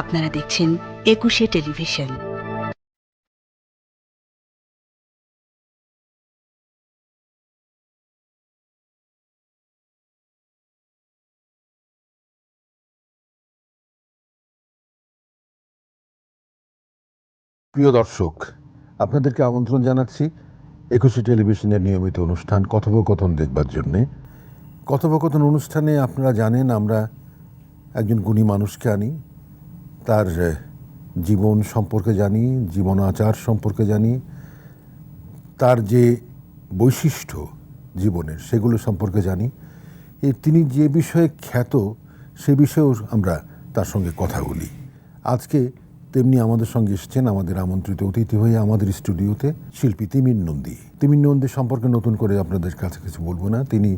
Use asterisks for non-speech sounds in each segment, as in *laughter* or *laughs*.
আপনারা দেখছেন একুশে টেলিভিশন। প্রিয় দর্শক, আপনাদেরকে আমন্ত্রণ জানাচ্ছি একুশে টেলিভিশনের নিয়মিত অনুষ্ঠান কথোপকথন দেখবার জন্যে। কথোপকথন অনুষ্ঠানে আপনারা জানেন আমরা একজন গুণী মানুষকে আনি তার জীবন সম্পর্কে জানি জীবন আচার সম্পর্কে জানি। তার যে বৈশিষ্ট্য জীবনের, সেগুলো সম্পর্কে জানি। এ, তিনি যে বিষয়ে খ্যাত, সে বিষয়েও আমরা তার সঙ্গে কথা বলি। আজকে তেমনি আমাদের সঙ্গে এসেছেন আমাদের আমন্ত্রিত অতিথি হয়ে আমাদের স্টুডিওতে শিল্পী তিমির নন্দী। তিমির নন্দী সম্পর্কে নতুন করে আপনাদের কাছে কিছু বলব না। তিনি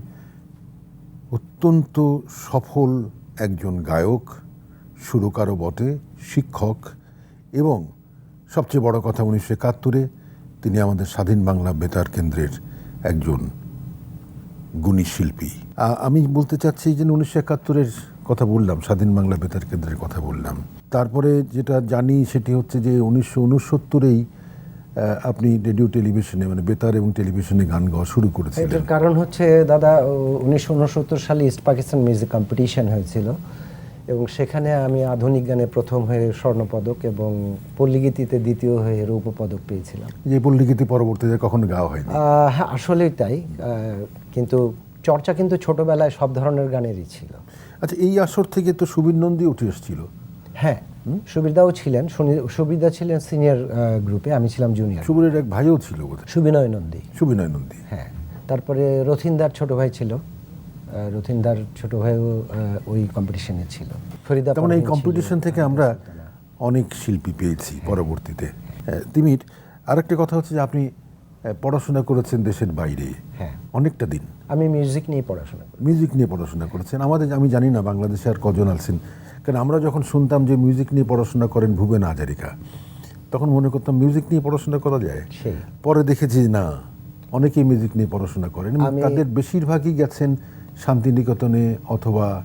অত্যন্ত সফল একজন গায়ক। সুরকারও বটে, শিক্ষক এবং সবচেয়ে বড় কথা উনিশশো একাত্তরে তিনি আমাদের স্বাধীন বাংলা বেতার কেন্দ্রের একজন গুণী শিল্পী। আমি বলতে চাচ্ছি যে উনিশশো একাত্তরের কথা বললাম, স্বাধীন বাংলা বেতার কেন্দ্রের কথা বললাম। তারপরে যেটা জানি সেটি হচ্ছে যে উনিশশো উনসত্তরেই আপনি রেডিও টেলিভিশনে মানে বেতার এবং টেলিভিশনে গান গাওয়া শুরু করেছিলেন। এটার কারণ হচ্ছে, দাদা উনিশশো উনসত্তর সালে ইস্ট পাকিস্তান মিউজিক কম্পিটিশন হয়েছিল। এবং সেখানে আমি আধুনিক গানে প্রথম হয়ে স্বর্ণপদক এবং পল্লীগীতিতে দ্বিতীয় হয়ে রৌপ্য পদক পেয়েছিলাম। যে পল্লীগীতি পরবর্তীতে কখনো গাওয়া হয়নি? আহ, হ্যাঁ আসলেই তাই। কিন্তু চর্চা কিন্তু ছোটবেলায় সব ধরনের গানেরই ছিল। আচ্ছা এই আসর থেকে তো সুবীর নন্দী উঠে এসেছিল। হ্যাঁ সুবিধাও ছিলেন সুবিধা ছিলেন সিনিয়র গ্রুপে আমি ছিলাম জুনিয়র। সুবীরের এক ভাইও ছিল সুবিনয় নন্দী। সুবিনয় নন্দী। হ্যাঁ তারপরে রথিনদার ছোট ভাই ছিল। রথিনদার ছোট ভাইও ওই কম্পিটিশনে ছিল। ফরিদা তার মানে এই কম্পিটিশন থেকে আমরা অনেক শিল্পী পেয়েছি পরবর্তীতে। হ্যাঁ, তিমির আরেকটা কথা হচ্ছে যে আপনি পড়াশোনা করেছেন দেশের বাইরে। হ্যাঁ। অনেকটা দিন। আমি মিউজিক নিয়ে পড়াশোনা মিউজিক নিয়ে পড়াশোনা করেছেন। আমাদের আমি জানি না বাংলাদেশে আর কজন আছেন। কারণ আমরা যখন শুনতাম যে মিউজিক নিয়ে পড়াশোনা করেন ভুবেন হাজারিকা তখন মনে করতাম মিউজিক নিয়ে পড়াশোনা করা যায়। পরে দেখেছি না অনেকেই মিউজিক নিয়ে পড়াশোনা করেন তাদের বেশিরভাগই গেছেন শান্তিনিকেতনে অথবা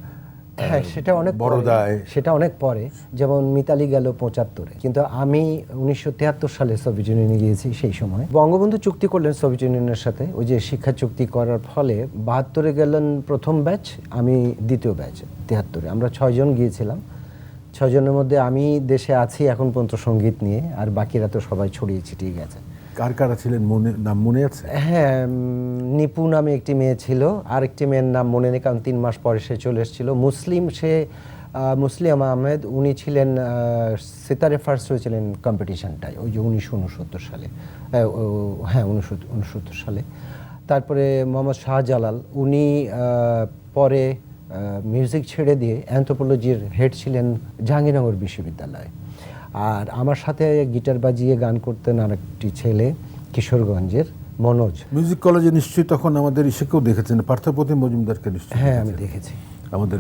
হ্যাঁ সেটা অনেক পরে। বড়দায়। সেটা অনেক পরে। যেমন মিতালি গেল পঁচাত্তরে। কিন্তু আমি উনিশশো তিয়াত্তর সালে সোভিয়েত ইউনিয়নে গিয়েছি সেই সময়। বঙ্গবন্ধু চুক্তি করলেন সোভিয়েত ইউনিয়নের সাথে। ওই যে শিক্ষা চুক্তি করার ফলে বাহাত্তরে গেলেন প্রথম ব্যাচ আমি দ্বিতীয় ব্যাচ তিয়াত্তরে। আমরা ছয়জন গিয়েছিলাম। ছয়জনের মধ্যে আমি দেশে আছি এখন পর্যন্ত সংগীত নিয়ে আর বাকিরা তো সবাই ছড়িয়ে ছিটিয়ে গেছে। কার কারা ছিলেন? মনে, নাম মনে আছে? হ্যাঁ নিপু নামে একটি মেয়ে ছিল। আরেকটি মেয়ের নাম মনে নেই, কারণ তিন মাস পরে সে চলে এসেছিল। মুসলিম সে মুসলিম আহমেদ, উনি ছিলেন সিতারে ফার্স্ট হয়েছিলেন কম্পিটিশনটায় ওই যে উনিশশো উনসত্তর সালে। হ্যাঁ উনসত্তর সালে। তারপরে মোহাম্মদ শাহজালাল, উনি পরে মিউজিক ছেড়ে দিয়ে অ্যান্থ্রোপোলজির হেড ছিলেন জাহাঙ্গীরনগর বিশ্ববিদ্যালয়ে। আর আমার সাথে গিটার বাজিয়ে গান করতেন আরেকটি ছেলে কিশোরগঞ্জের মনোজ। মিউজিক কলেজে নিশ্চয়ই তখন আমাদের ইসেকেও দেখেছেন পার্থপ্রতিম মজুমদারকে নিশ্চয়ই হ্যাঁ আমি দেখেছি। আমাদের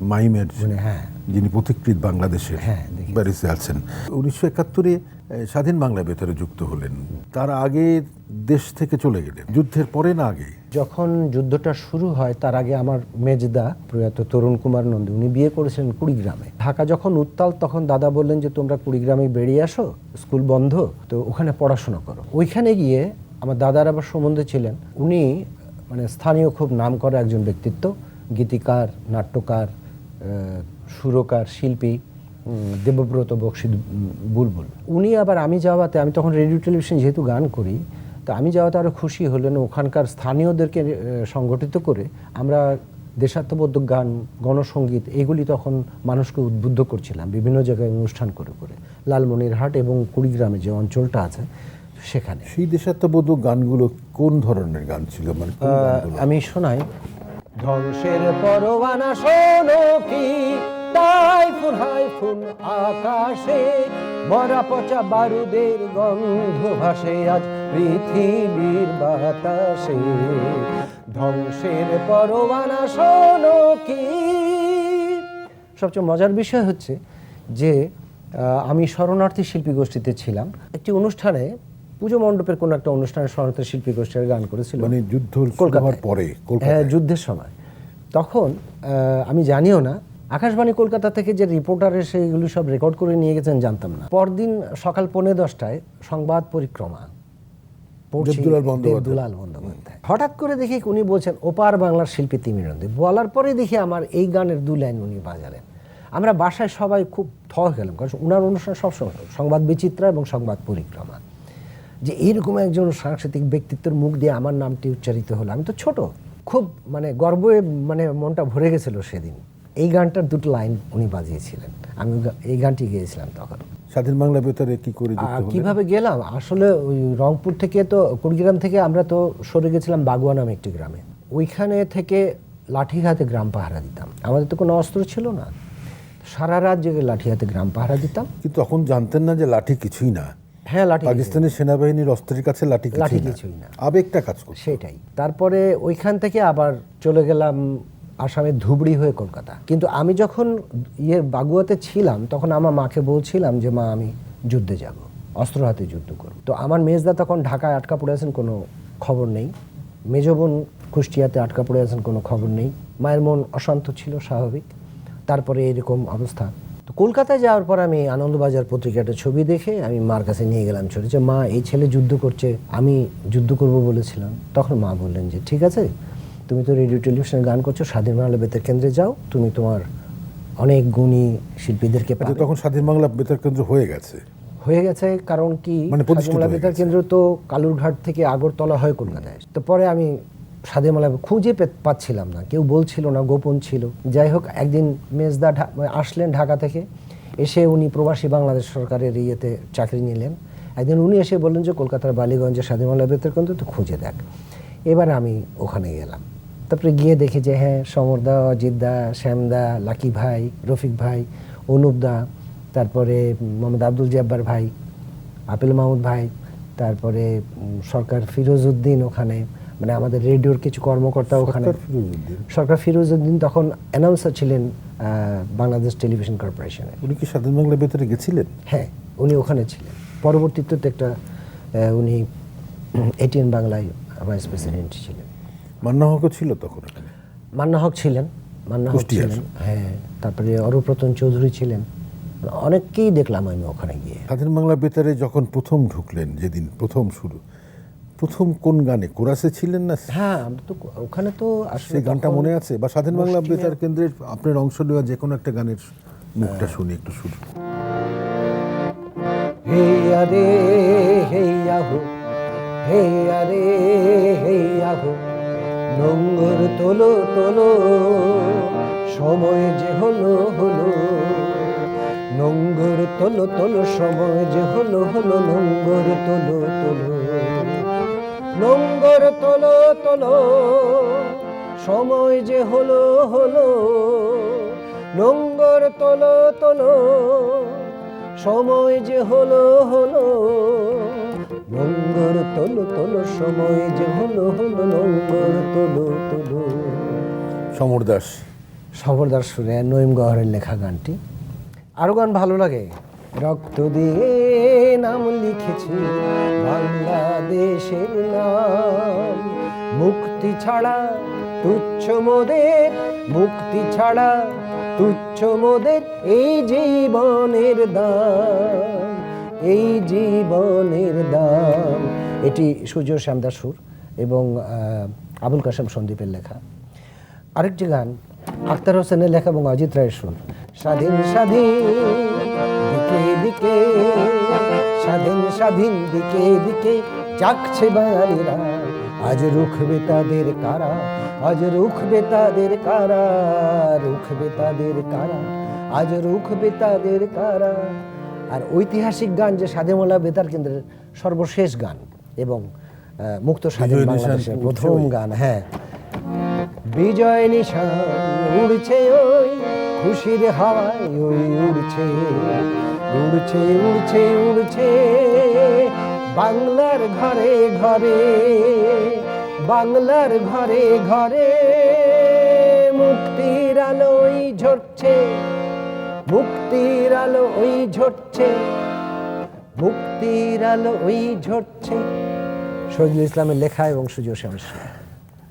মাইমের হ্যাঁ। যিনি পথিকৃত বাংলাদেশে হ্যাঁ, প্যারিসে আছেন। উনিশশো একাত্তরে স্বাধীন বাংলা বেতারে যুক্ত হলেন। তার আগে দেশ থেকে চলে গেলেন। যুদ্ধের পরে না আগে যখন যুদ্ধটা শুরু হয়, তার আগে আমার মেজদা প্রয়াত তরুণ কুমার নন্দী, উনি বিয়ে করেছিলেন কুড়িগ্রামে। ঢাকা যখন উত্তাল, তখন দাদা বললেন যে, তোমরা কুড়িগ্রামে বেরিয়ে আসো, স্কুল বন্ধ, তো ওখানে পড়াশোনা করো। ওইখানে গিয়ে আমার দাদার আবার সম্বন্ধে ছিলেন। উনি মানে স্থানীয় খুব নাম করা একজন ব্যক্তিত্ব, গীতিকার, নাট্যকার সুরকার, শিল্পী দেবব্রত বক্সি বুলবুল। উনি আবার আমি যাওয়াতে, আমি তখন রেডিও টেলিভিশন যেহেতু গান করি তো আমি যাওয়াতে আরও খুশি হলেন ওখানকার স্থানীয়দেরকে সংগঠিত করে আমরা দেশাত্মবোধক গান গণসঙ্গীত এগুলি তখন মানুষকে উদ্বুদ্ধ করছিলাম বিভিন্ন জায়গায় অনুষ্ঠান করে করে। লালমনিরহাট এবং কুড়িগ্রামে যে অঞ্চলটা আছে সেখানে। সেই দেশাত্মবোধক গানগুলো কোন ধরনের গান ছিল? মানে? আমি শোনাই। ধ্বংসের পরবানা শোনো কি? তাই ফুল হাই ফুল আকাশে মরা পচা বারুদের গন্ধ ভাসে আজ। পৃথিবীর বাতাসে ধ্বংসের পরবানা শোনো কি? সবচেয়ে মজার বিষয় হচ্ছে যে আমি শরণার্থী শিল্পী গোষ্ঠীতে ছিলাম। একটি অনুষ্ঠানে পুজো মণ্ডপের কোনো একটা অনুষ্ঠানে শরণার্থী শিল্পী গোষ্ঠীর গান করেছিল। মানে যুদ্ধ কলকাতার পরে হ্যাঁ যুদ্ধের সময়। তখন আমি জানিও না আকাশবাণী কলকাতা থেকে যে রিপোর্টার এসে এগুলো সব রেকর্ড করে নিয়ে গেছেন জানতাম না। পরদিন সকাল পৌনে দশটায় সংবাদ পরিক্রমা। দেবদুলাল বন্দ্যোপাধ্যায়। হঠাৎ করে দেখি উনি বলছেন ওপার বাংলার শিল্পী তিমির নন্দী বলার পরে দেখি আমার এই গানের দু লাইন উনি বাজালেন। আমরা বাসায় সবাই খুব থ গেলাম কারণ উনার অনুষ্ঠান সবসময় সংবাদ বিচিত্রা এবং সংবাদ পরিক্রমা। যে এইরকম একজন সাংস্কৃতিক ব্যক্তিত্বের মুখ দিয়ে আমার নামটি উচ্চারিত হলো আমি তো ছোট খুব মানে গর্বে মানে মনটা ভরে গেছিল সেদিন। এই গানটার দুটো লাইন উনি বাজিয়েছিলেন। আমি এই গানটি গেয়েছিলাম তখন। স্বাধীন বাংলা বেতারে কি করে? কীভাবে গেলাম? আসলে ওই রংপুর থেকে তো কুড়িগ্রাম থেকে আমরা তো সরে গেছিলাম বাগুয়া নামে একটি গ্রামে। ওইখানে থেকে লাঠি হাতে গ্রাম পাহারা দিতাম। আমাদের তো কোনো অস্ত্র ছিল না। সারা রাত জেগে লাঠি হাতে গ্রাম পাহারা দিতাম। কিন্তু তখন জানতেন না যে লাঠি কিছুই না? হ্যাঁ লাঠি পাকিস্তানি সেনাবাহিনীর অস্ত্রের কাছে লাঠি লাঠি কিছুই না। আবেগটা কাজ করছে সেটাই। তারপরে ওইখান থেকে আবার চলে গেলাম আসামের ধুবড়ি হয়ে কলকাতা। কিন্তু আমি যখন ইয়ে বাগুয়াতে ছিলাম, তখন আমার মাকে বলছিলাম যে, মা, আমি যুদ্ধে যাব, অস্ত্র হাতে যুদ্ধ করব। তো আমার মেজদা তখন ঢাকায় আটকা পড়ে আছেন, কোনো খবর নেই। মেজ বোন কুষ্টিয়াতে আটকা পড়ে আছেন, কোনো খবর নেই। মায়ের মন অশান্ত ছিল, স্বাভাবিক। তারপরে এরকম অবস্থা। তো কলকাতায় যাওয়ার পর আমি আনন্দবাজার পত্রিকাটা ছবি দেখে আমি মার কাছে নিয়ে গেলাম ছোটো যে, মা, এই ছেলে যুদ্ধ করছে, আমি যুদ্ধ করব বলেছিলাম। তখন মা বললেন যে, ঠিক আছে তুমি তো রেডিও টেলিভিশনে গান করছ স্বাধীন বাংলা বেতার কেন্দ্রে যাও তুমি তোমার অনেক গুণী শিল্পীদেরকে আচ্ছা, তখন স্বাধীন বাংলা বেতার কেন্দ্র হয়ে গেছে। হয়ে গেছে কারণ কি? মানে স্বাধীনমালা বেতার কেন্দ্র তো কালুরঘাট থেকে আগরতলা হয় কলকাতায়। তো পরে আমি স্বাধীনমালা খুঁজে পে- পাচ্ছিলাম না। কেউ বলছিল না গোপন ছিল। যাই হোক একদিন মেজদা ঢা- আসলেন ঢাকা থেকে। এসে উনি প্রবাসী বাংলাদেশ সরকারের ইয়েতে চাকরি নিলেন। একদিন উনি এসে বললেন যে কলকাতার বালিগঞ্জে স্বাধীনমালা বেতার কেন্দ্র তো খুঁজে দেখ। এবার আমি ওখানে গেলাম। তারপরে গিয়ে দেখি যে হ্যাঁ সমরদা অজিতদা শ্যামদা লাকি ভাই রফিক ভাই অনুপদা তারপরে মোহাম্মদ আব্দুল জব্বার ভাই আপেল মাহমুদ ভাই তারপরে সরকার ফিরোজ উদ্দিন ওখানে মানে আমাদের রেডিওর কিছু কর্মকর্তা ওখানে। সরকার ফিরোজউদ্দিন। ফিরোজ উদ্দিন তখন অ্যানাউন্সার ছিলেন বাংলাদেশ টেলিভিশন কর্পোরেশনে। উনি কি স্বাধীন বাংলা বেতারে গেছিলেন? হ্যাঁ উনি ওখানে ছিলেন। পরবর্তীতে তো একটা উনি এটিএন বাংলায় ভাইস প্রেসিডেন্ট ছিলেন। মান্না হকও ছিল তখন। মান্না হক ছিলেন মান্না হক ছিলেন হ্যাঁ তারপরে অরুপ্রতন চৌধুরী ছিলেন। অনেককেই দেখলাম আমি ওখানে গিয়ে। স্বাধীন বাংলা বেতারে যখন প্রথম ঢুকলেন যেদিন প্রথম শুরু প্রথম কোন গানে কোরাসে ছিলেন না? হ্যাঁ তো ওখানে তো আসলে সেই গানটা মনে আছে? বা স্বাধীন বাংলা বেতার কেন্দ্রের আপনার অংশ নেওয়া যে কোনো একটা গানের মুখটা শুনি একটু শুরু হে আরে হে আহো হে আরে হে আহো। নোংর তোলো তোলো, সময় যে হলো হলো। নোংর তোলো তোলো, সময় যে হলো হলো নোংর তোলো তোলো। নোংর তোলো তোলো, সময় যে হলো হলো। নোংর তোলো তোলো, সময় যে হলো হলো। নোংর তোলো তোলো সময় যে হলো হলো নোংর তোলো তোলো সমর দাস। সবরদার সুরে নইম গহরের লেখা গানটি। আরও গান ভালো লাগে। রক্ত দিয়ে নাম লিখেছি বাংলাদেশের নাম। মুক্তি ছাড়া তুচ্ছ মোদের মুক্তি ছাড়া তুচ্ছ মোদের এই জীবনের দাম। এই জীবনের দাম। এটি সূর্য শ্যামদাস সুর এবং আবুল কাসেম সন্দীপের লেখা। আরেকটি গান, আখতার হোসেনের লেখা এবং অজিত রায়ের সুর। স্বাধীন স্বাধীন, দিকে দিকে, স্বাধীন স্বাধীন, দিকে দিকে জাগছে বাঙালিরা। আজ রুখবে তাদের কারা? আজ রুখবে তাদের কারা? রুখবে তাদের কারা? আজ রুখবে তাদের কারা? আর ঐতিহাসিক গান যে স্বাধীনলা বেতার কেন্দ্রের সর্বশেষ গান এবং মুক্ত স্বাধীন বাংলাদেশের প্রথম গান হ্যাঁ। বিজয় নিশান উড়ছে ওই খুশির হাওয়ায় ওই উড়ছে উড়ছে উড়ছে উড়ছে। বাংলার ঘরে ঘরে বাংলার ঘরে ঘরে মুক্তির আলো ওই ঝরছে। মুক্তির আলো ওই ঝরছে মুক্তির আলো ওই ঝরছে। শহীদুল ইসলামের লেখা এবং সুজয় শ্যামের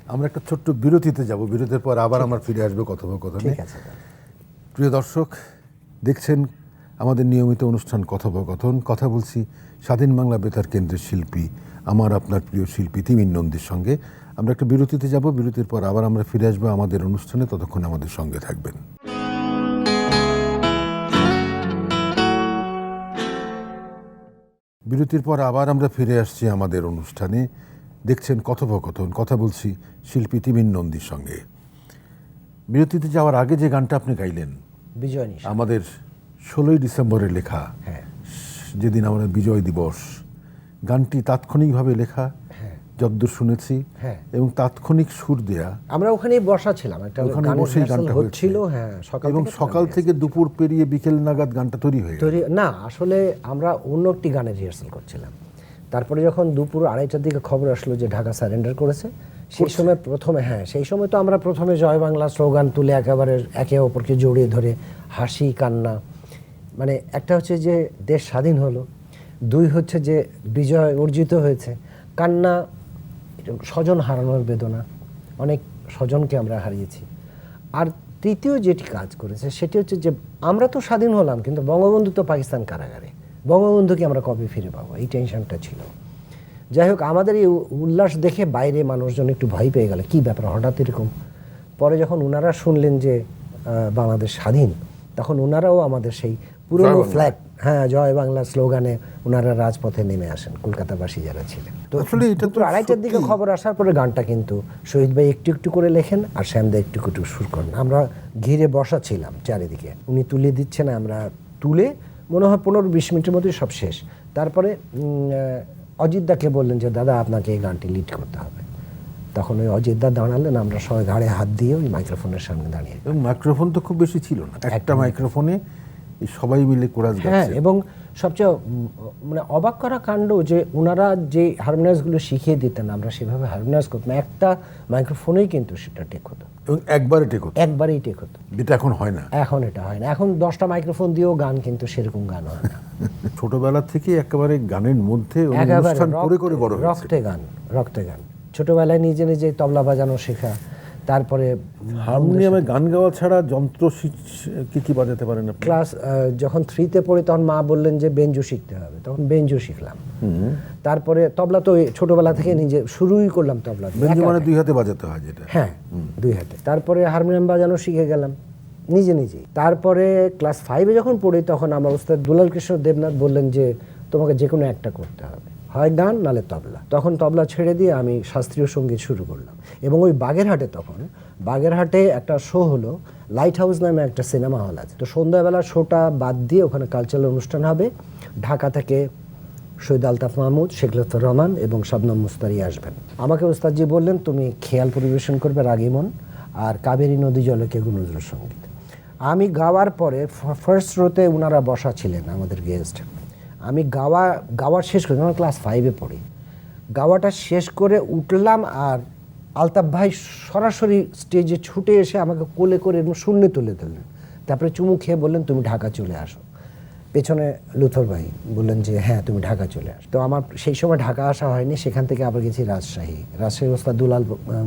আমরা একটা ছোট্ট বিরতিতে যাব। বিরতির পর আবার আমার ফিরে আসবে কথোপকথনে। ঠিক আছে। প্রিয় দর্শক দেখছেন আমাদের নিয়মিত অনুষ্ঠান কথোপকথন। কথা বলছি স্বাধীন বাংলা বেতার কেন্দ্রের শিল্পী আমার আপনার প্রিয় শিল্পী তিমির নন্দীর সঙ্গে। আমরা একটা বিরতিতে যাব। বিরতির পর আবার আমরা ফিরে আসব আমাদের অনুষ্ঠানে। ততক্ষণ আমাদের সঙ্গে থাকবেন। বিরতির পর আবার আমরা ফিরে আসছি আমাদের অনুষ্ঠানে। দেখছেন কথোপকথন কথা বলছি শিল্পী তিমিন নন্দীর সঙ্গে। বিরতিতে যাওয়ার আগে যে গানটা আপনি গাইলেন বিজয় আমাদের ষোলোই ডিসেম্বরে লেখা হ্যাঁ। যেদিন আমাদের বিজয় দিবস গানটি তাৎক্ষণিকভাবে লেখা যদ্দূর শুনেছি হ্যাঁ। এবং তাৎক্ষণিক সুর দেয়া। আমরা ওখানেই বসা ছিলাম একটা ওখানে rehearsal গানটা হচ্ছিল হ্যাঁ সকাল এবং সকাল থেকে দুপুর পেরিয়ে বিকেল নাগাদ গানটা তৈরি হয়ে তৈরি না আসলে আমরা অন্য একটি গানের রিহার্সাল করছিলাম। তারপরে যখন দুপুর আড়াইটার দিকে খবর আসলো যে ঢাকা সারেন্ডার করেছে সেই সময় প্রথমে হ্যাঁ সেই সময় তো আমরা প্রথমে জয় বাংলা স্লোগান তুলে একেবারে একে অপরকে জড়িয়ে ধরে হাসি কান্না। মানে একটা হচ্ছে যে দেশ স্বাধীন হলো দুই হচ্ছে যে বিজয় অর্জিত হয়েছে। কান্না স্বজন হারানোর বেদনা অনেক স্বজনকে আমরা হারিয়েছি। আর তৃতীয় যেটি কাজ করেছে সেটি হচ্ছে যে আমরা তো স্বাধীন হলাম কিন্তু বঙ্গবন্ধু তো পাকিস্তান কারাগারে। বঙ্গবন্ধুকে আমরা কবে ফিরে পাবো? এই টেনশনটা ছিল। যাই হোক আমাদের এই উল্লাস দেখে বাইরে মানুষজন একটু ভয় পেয়ে গেল কি ব্যাপার হঠাৎ এরকম? পরে যখন ওনারা শুনলেন যে বাংলাদেশ স্বাধীন তখন ওনারাও আমাদের সেই পুরনো ফ্ল্যাগ হ্যাঁ জয় বাংলা স্লোগানে ওনারা রাজপথে নেমে আসেন কলকাতাবাসী যারা ছিলেন। তো আসলে এটা তো আড়াইটার দিকে খবর আসার পরে গানটা কিন্তু শহীদ ভাই একটু একটু করে লেখেন আর শ্যামদা একটু একটু সুর করেন। আমরা ঘিরে বসা ছিলাম চারিদিকে। উনি তুলে দিচ্ছেন আমরা তুলে মনে হয় পনেরো বিশ মিনিটের মধ্যেই সব শেষ। তারপরে অজিতদাকে বললেন যে দাদা আপনাকে এই গানটি লিড করতে হবে। তখন ওই অজিতদা দাঁড়ালেন আমরা সবাই ঘাড়ে হাত দিয়ে ওই মাইক্রোফোনের সামনে দাঁড়িয়ে মাইক্রোফোন তো খুব বেশি ছিল না। একটা মাইক্রোফোনে এই সবাই মিলে কোরাস হ্যাঁ এবং সবচেয়ে মানে অবাক করা কাণ্ড যে ওনারা যে হারমোনাইজগুলো শিখিয়ে দিতেন আমরা সেভাবে হারমোনাইজ করতাম একটা মাইক্রোফোনেই কিন্তু সেটা টেক হতো। এবং একবারে টেক হতো। একবারেই টেক হতো। যেটা এখন হয় না। এখন এটা হয় না। এখন দশটা মাইক্রোফোন দিয়েও গান কিন্তু সেরকম গান হয় না। *laughs* ছোটবেলা থেকে একেবারে গানের মধ্যে অনুষ্ঠান করে করে বড় রক্তে গান রক্তে গান। ছোটবেলায় নিজে নিজে তবলা বাজানো শেখা তারপরে হারমোনিয়ামে গান গাওয়া ছাড়া যন্ত্র কি কি বাজাতে পারেন আপনি? ক্লাস যখন থ্রিতে পড়ি তখন মা বললেন যে বেঞ্জু শিখতে হবে তখন বেঞ্জু শিখলাম। তারপরে তবলা তো ছোটবেলা থেকে নিজে শুরুই করলাম তবলা বেঞ্জু মানে দুই হাতে বাজাতে হয় যেটা। হ্যাঁ দুই হাতে। তারপরে হারমোনিয়াম বাজানো শিখে গেলাম নিজে নিজেই। তারপরে ক্লাস ফাইভে যখন পড়ি তখন আমার ওস্তাদ দুলাল কৃষ্ণ দেবনাথ বললেন যে তোমাকে যে কোনো একটা করতে হবে। হয় গান, নালে তবলা। তখন তবলা ছেড়ে দিয়ে আমি শাস্ত্রীয় সংগীত শুরু করলাম। এবং ওই বাগেরহাটে তখন, বাগেরহাটে একটা শো হলো লাইট হাউস নামে একটা সিনেমা হল আছে। তো সন্ধ্যাবেলা শোটা বাদ দিয়ে ওখানে কালচারাল অনুষ্ঠান হবে। ঢাকা থেকে সৈয়দ আলতাফ মাহমুদ, শেখ লুৎফর রহমান এবং শবনম মুস্তারি আসবেন। আমাকে ওস্তাদজি বললেন, তুমি খেয়াল পরিবেশন করবে রাগিমন আর কাবেরী নদী জলকে নজরুল সংগীত। আমি গাওয়ার পরে ফার্স্ট রোতে ওনারা বসা ছিলেন আমাদের গেস্ট আমি গাওয়া গাওয়ার শেষ করে আমার ক্লাস ফাইভে পড়ি, গাওয়াটা শেষ করে উঠলাম আর আলতাফ ভাই সরাসরি স্টেজে ছুটে এসে আমাকে কোলে করে শূন্যে তুলে দিলেন তারপরে চুমু খেয়ে বললেন, তুমি ঢাকা চলে আসো। পেছনে লুথর ভাই বললেন যে হ্যাঁ তুমি ঢাকা চলে আস। তো আমার সেই সময় ঢাকা আসা হয়নি, সেখান থেকে আবার গেছি রাজশাহী। রাজশাহী ওস্তাদ দুলাল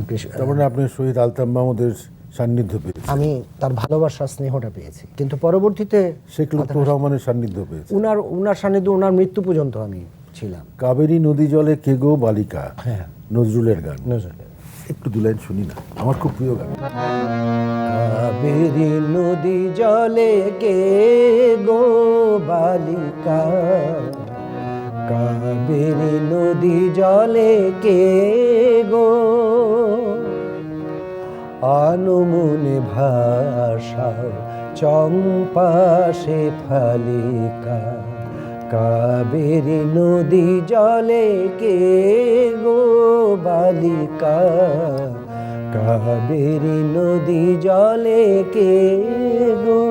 কৃষ্ণ- মানে আপনি শহীদ আলতাফ মাহমুদের সান্নিধ্য পেয়েছেন আমি তার ভালোবাসা স্নেহটা পেয়েছি। কিন্তু পরবর্তীতে শেখ লুৎফর রহমানের সান্নিধ্য পেয়েছে। উনার উনার সান্নিধ্যে উনার মৃত্যু পর্যন্ত আমি ছিলাম। কাবেরী নদী জলে কে গো বালিকা? হ্যাঁ। নজরুলের গান। নজরুলের একটু দু লাইন শুনি না। আমার খুব প্রিয় গান। কাবেরী নদী জলে কে গো বালিকা? কাবেরী নদী জলে কে গো আনুমনে ভাষা চম্পা সে ফালিকা, কাবেরী নদী জলে কে গো বালিকা, কাবেরী নদী জলে কে গো।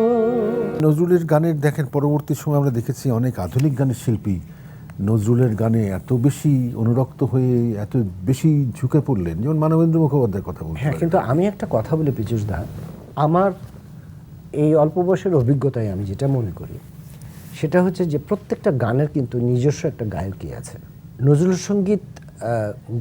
নজরুলের গানের দেখেন, পরবর্তী সময় আমরা দেখেছি অনেক আধুনিক গানের শিল্পী নজরুলের গানে এত বেশি অনুরক্ত হয়ে এত বেশি ঝুঁকে পড়লেন যেমন মানবেন্দ্র মুখোপাধ্যায়ের কথা বলতে হ্যাঁ কিন্তু আমি একটা কথা বলি পীযুষ দা আমার এই অল্প বয়সের অভিজ্ঞতায় আমি যেটা মনে করি সেটা হচ্ছে যে প্রত্যেকটা গানের কিন্তু নিজস্ব একটা গায়কী আছে। নজরুল সংগীত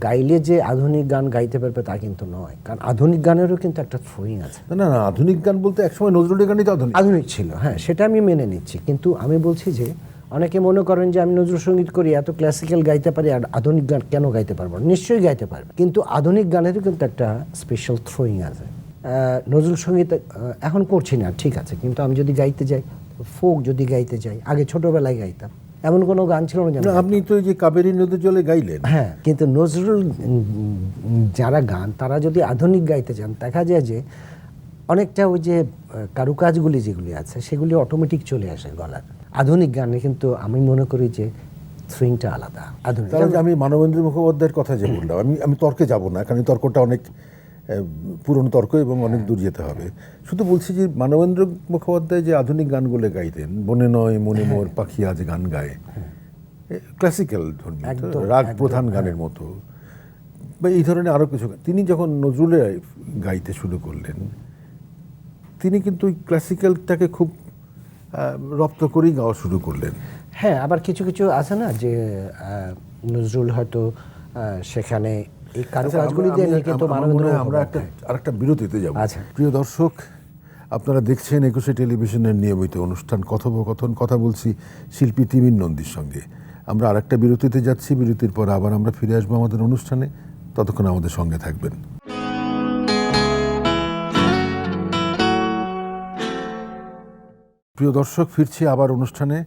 গাইলে যে আধুনিক গান গাইতে পারবে তা কিন্তু নয় কারণ আধুনিক গানেরও কিন্তু একটা থ্রোয়িং আছে। না না না আধুনিক গান বলতে একসময় নজরুলের গানই তো আধুনিক। আধুনিক ছিল হ্যাঁ সেটা আমি মেনে নিচ্ছি কিন্তু আমি বলছি যে অনেকে মনে করেন যে আমি নজরুল সংগীত করি এত ক্লাসিক্যাল গাইতে পারি আর আধুনিক গান কেন গাইতে পারব? নিশ্চয়ই গাইতে পারবে। কিন্তু আধুনিক গানেরও কিন্তু একটা স্পেশাল থ্রোয়িং আছে। নজরুল সংগীত এখন করছি না ঠিক আছে কিন্তু আমি যদি গাইতে যাই ফোক যদি গাইতে যাই আগে ছোটবেলায় গাইতাম। এমন কোনো গান ছিল না আপনি তো যে কাবেরী নদীর জলে গাইলেন। হ্যাঁ কিন্তু নজরুল যারা গান তারা যদি আধুনিক গাইতে চান দেখা যায় যে অনেকটা ওই যে কারুকাজগুলি যেগুলি আছে সেগুলি অটোমেটিক চলে আসে গলার। আধুনিক গানে কিন্তু আমি মনে করি যে সুইংটা আলাদা আধুনিক। তাহলে আমি মানবেন্দ্র মুখোপাধ্যায়ের কথা যে বললাম আমি আমি তর্কে যাব না কারণ তর্কটা অনেক পুরনো তর্ক এবং অনেক দূর যেতে হবে। শুধু বলছি যে মানবেন্দ্র মুখোপাধ্যায় যে আধুনিক গানগুলো গাইতেন বনে নয় মনে মোর পাখি আজ গান গায় ক্লাসিক্যাল ধর্মী রাগ প্রধান গানের মতো। বা এই ধরনের আরও কিছু তিনি যখন নজরুলের গাইতে শুরু করলেন তিনি কিন্তু ওই ক্লাসিক্যালটাকে খুব রপ্ত করেই গাওয়া শুরু করলেন। হ্যাঁ আবার কিছু কিছু আছে না যে নজরুল হয়তো সেখানে এই কারুকাজগুলি দিয়ে আচ্ছা, মানবেন্দ্র আমরা একটা আরেকটা বিরতিতে যাব। আচ্ছা। প্রিয় দর্শক আপনারা দেখছেন একুশে টেলিভিশনের নিয়মিত অনুষ্ঠান কথোপকথন কথা বলছি শিল্পী তিমির নন্দীর সঙ্গে। আমরা আরেকটা বিরতিতে যাচ্ছি বিরতির পর আবার আমরা ফিরে আসব আমাদের অনুষ্ঠানে। ততক্ষণ আমাদের সঙ্গে থাকবেন। প্রিয় দর্শক ফিরছি আবার অনুষ্ঠানে।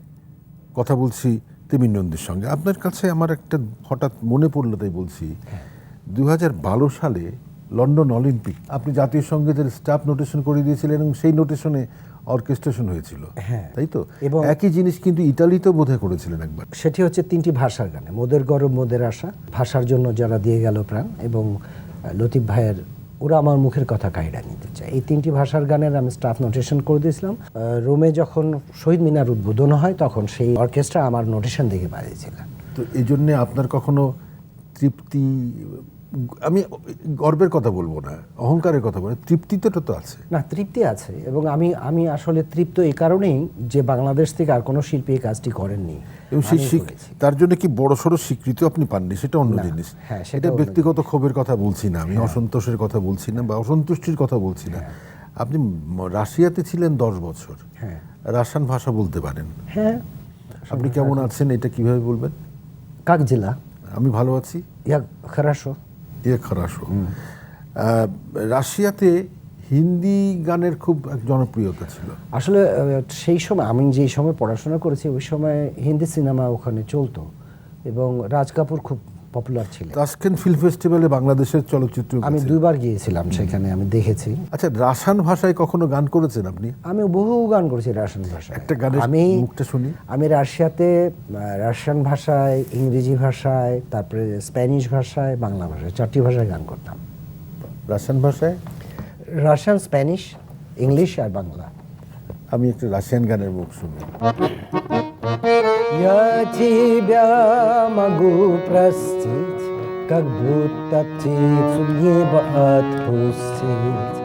কথা বলছি তিমির নন্দীর সঙ্গে। আপনার কাছে আমার একটা হঠাৎ মনে পড়ল তাই বলছি দু হাজার বারো সালে লন্ডন অলিম্পিক আপনি জাতীয় সঙ্গীতের স্টাফ নোটেশন করে দিয়েছিলেন এবং সেই নোটেশনে অর্কেস্ট্রেশন হয়েছিল। হ্যাঁ। তাই তো? এবং- একই জিনিস কিন্তু ইটালিতেও বোধহয় করেছিলেন একবার। সেটি হচ্ছে তিনটি ভাষার গানে মোদের গরব মোদের আশা। ভাষার জন্য যারা দিয়ে গেল প্রাণ এবং লতিফ ভাইয়ের ওরা আমার মুখের কথা কায়রা নিতে চায়। এই তিনটি ভাষার গানের আমি স্টাফ নোটেশন করে দিয়েছিলাম। রোমে যখন শহীদ মিনার উদ্বোধন হয়, তখন সেই অর্কেস্ট্রা আমার নোটেশন দেখে বাজিয়েছিলেন তো এই জন্যে আপনার কখনো তৃপ্তি আমি গর্বের কথা বলব না অহংকারের কথা বলব তৃপ্তিতে তো আছে। না তৃপ্তি আছে এবং আমি আমি আসলে তৃপ্ত এই কারণেই যে বাংলাদেশ থেকে আর কোনো শিল্পী এই কাজটি করেননি। এবং সেই তার জন্য কি বড় সড়ো স্বীকৃতি আপনি পাননি? সেটা অন্য জিনিস। হ্যাঁ, সেটা ব্যক্তিগত ক্ষোভের কথা বলছি না আমি অসন্তোষের কথা বলছি না বা অসন্তুষ্টির কথা বলছি না। আপনি রাশিয়াতে ছিলেন দশ বছর। হ্যাঁ। রাশিয়ান ভাষা বলতে পারেন। হ্যাঁ। আপনি কেমন আছেন এটা কীভাবে বলবেন? কাক জেলা। আমি ভালো আছি। ইয়া খারাসো। ইয়া খরাসো। রাশিয়াতে হিন্দি গানের খুব এক জনপ্রিয়তা ছিল। আসলে সেই সময় আমি যেই সময় পড়াশোনা করেছি ওই সময় হিন্দি সিনেমা ওখানে চলতো। এবং রাজ কাপুর খুব পপুলার ছিলেন তাস্কেন ফিল্ম ফেস্টিভ্যালে বাংলাদেশের চলচ্চিত্র আমি। দুইবার গিয়েছিলাম সেখানে আমি দেখেছি। আচ্ছা রাশান ভাষায় কখনো গান করেছেন আপনি? আমি বহু গান করেছি রাশিয়ান ভাষায়। একটা গানের আমি মুখটা শুনি। আমি রাশিয়াতে রাশিয়ান ভাষায় ইংরেজি ভাষায় তারপরে স্প্যানিশ ভাষায় বাংলা ভাষায় চারটি ভাষায় গান করতাম। রাশিয়ান ভাষায়? রাশিয়ান স্প্যানিশ ইংলিশ আর বাংলা। আমি একটু রাশিয়ান গানের মুখ শুনি। Я тебя могу простить, как будто птицу в небо отпустить.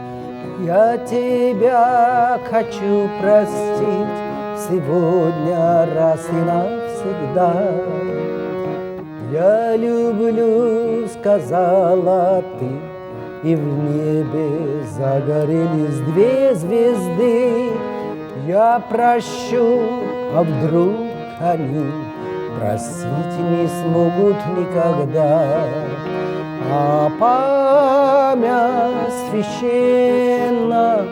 Я тебя хочу простить сегодня раз и навсегда. Я люблю, сказала ты, и в небе загорелись две звезды. Я прощу, а вдруг они простить не смогут никогда. А память священна,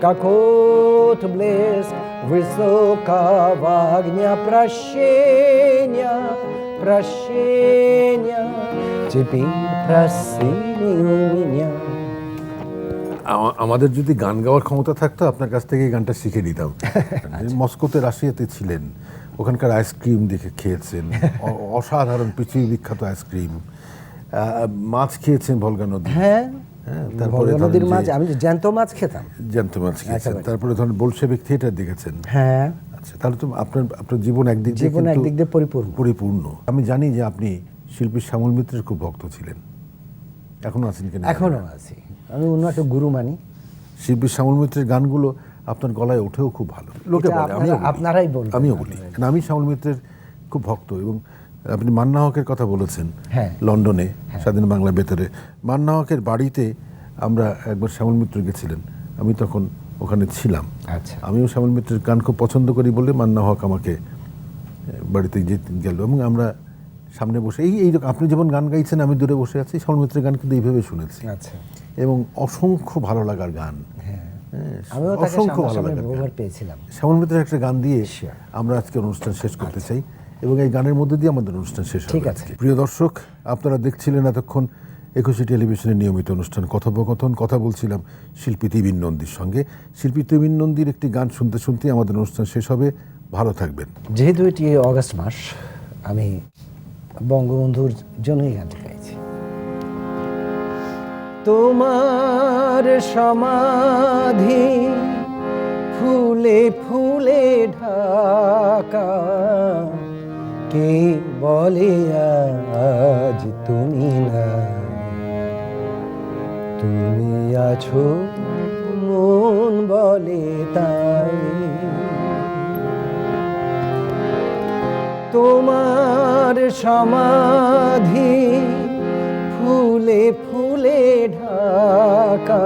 как отблеск высокого огня прощения, прощения. Теперь просили у меня. আমা- আমাদের যদি গান গাওয়ার ক্ষমতা থাকতো আপনার কাছ থেকে গানটা শিখে নিতাম। *laughs* মস্কোতে রাশিয়াতে ছিলেন ওখানকার আইসক্রিম দেখে খেয়েছেন অসাধারণ পৃথিবী বিখ্যাত আইসক্রিম মাছ খেয়েছেন ভলগা নদী। হ্যাঁ হ্যাঁ, তারপরে নদীর মাছ আমি জ্যান্ত মাছ খেতাম। জ্যান্ত মাছ খেয়েছেন। তারপরে ধরেন বোলশেবিক থিয়েটার দেখেছেন। হ্যাঁ। আচ্ছা তাহলে তো আপনার আপনার জীবন একদিক দিয়ে জীবন একদিক দিয়ে পরিপূর্ণ। পরিপূর্ণ। আমি জানি যে আপনি শিল্পী শ্যামল মিত্রের খুব ভক্ত ছিলেন। এখনও আছেন কিনা? এখনও আছি। আমি অন্য একটা গুরু মানি। শিল্পী শ্যামল মিত্রের গানগুলো আপনার গলায় ওঠেও খুব ভালো। লোকে বলে বলি। আপনারাই বলবেন আমিও বলি। কারণ আমি শ্যামল মিত্রের খুব ভক্ত এবং আপনি মান্না হকের কথা বলেছেন হ্যাঁ। লন্ডনে স্বাধীন বাংলা বেতারে। মান্না হকের বাড়িতে আমরা একবার শ্যামল মিত্র গেছিলেন। আমি তখন ওখানে ছিলাম। আচ্ছা। আমিও শ্যামল মিত্রের গান খুব পছন্দ করি বলে মান্না হক আমাকে বাড়িতে যেতে গেল এবং আমরা সামনে বসে এই এই আপনি যেমন গান গাইছেন আমি দূরে বসে আছি। শ্যামল মিত্রের গান কিন্তু এইভাবে শুনেছি। আচ্ছা। এবং অসংখ্য ভালো লাগার গান। হ্যাঁ। হ্যাঁ, আমিও অসংখ্য ভালো লাগার পেয়েছিলাম। শ্যামল মিত্রের একটা গান দিয়ে. আমরা আজকে অনুষ্ঠান শেষ করতে চাই এবং এই গানের মধ্যে দিয়ে আমাদের অনুষ্ঠান শেষ হবে। ঠিক আছে। প্রিয় দর্শক আপনারা দেখছিলেন এতক্ষণ একুশে টেলিভিশনের নিয়মিত অনুষ্ঠান কথোপকথন কথা বলছিলাম শিল্পী তিবিন নন্দীর সঙ্গে। শিল্পী তিবিন নন্দীর একটি গান শুনতে শুনতে আমাদের অনুষ্ঠান শেষ হবে। ভালো থাকবেন। যেহেতু এটি অগস্ট মাস আমি বঙ্গবন্ধুর জন্যই গানটি গাইছি। তোমার সমাধি ফুলে ফুলে ঢাকা। কে বলে আজ তুমি না? তুমি আছো, মন বলে তাই। তোমার সমাধি ফুলে ফুলে ঢাকা।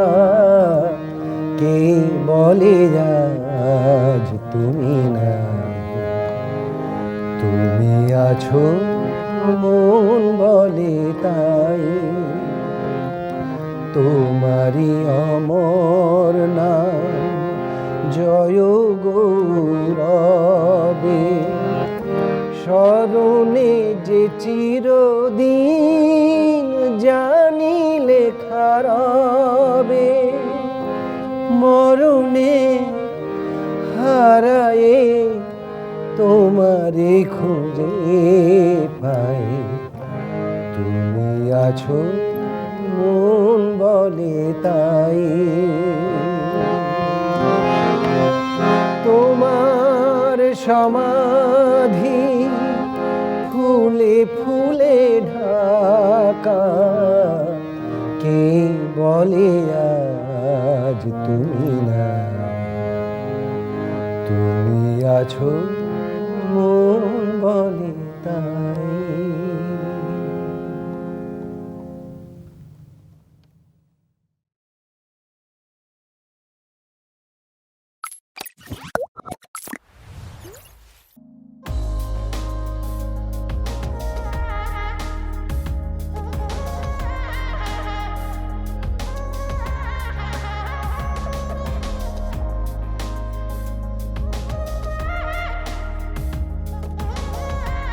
কে বলে আজ তুমি না? তুমি আছো মন বলে তাই। তোমারি অমর না জয় গৌরবে। স্মরণে যে চিরদিন লেখারবে মরণে হারায়ে তোমারে খুঁজে পাই। তুমি আছো মন বলে তাই। তোমার সমাধি ফুলে ফুলে ঢাকা। কে বলে আজ তুমি না। তুমি আছো মন বলে